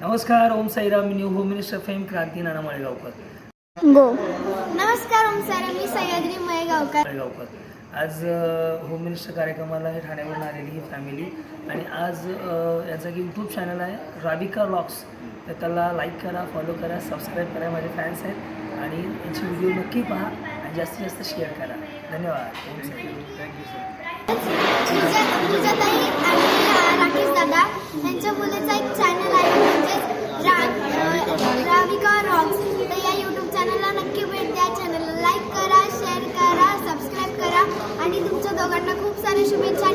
नमस्कार Om Sairam new home minister fame Kranti Nana Malegaonkar. गो. नमस्कार Om sir मी सह्याद्री मयगावकर मळेगावकर. आज home minister कार्यक्रमाला हे ठाण्यावरून आलेली ही फॅमिली आणि आज याचा एक यूट्यूब चॅनल आहे राविका व्लॉग्स तर त्याला लाईक करा फॉलो करा सबस्क्राईब करा माझे फॅन्स आहेत. आणि यांची व्हिडिओ नक्की पहा आणि जास्तीत जास्त शेअर करा. धन्यवाद. Om Sairam. Thank you sir Rakesh दादा यांच्या सर्वांना खूप सारे शुभेच्छा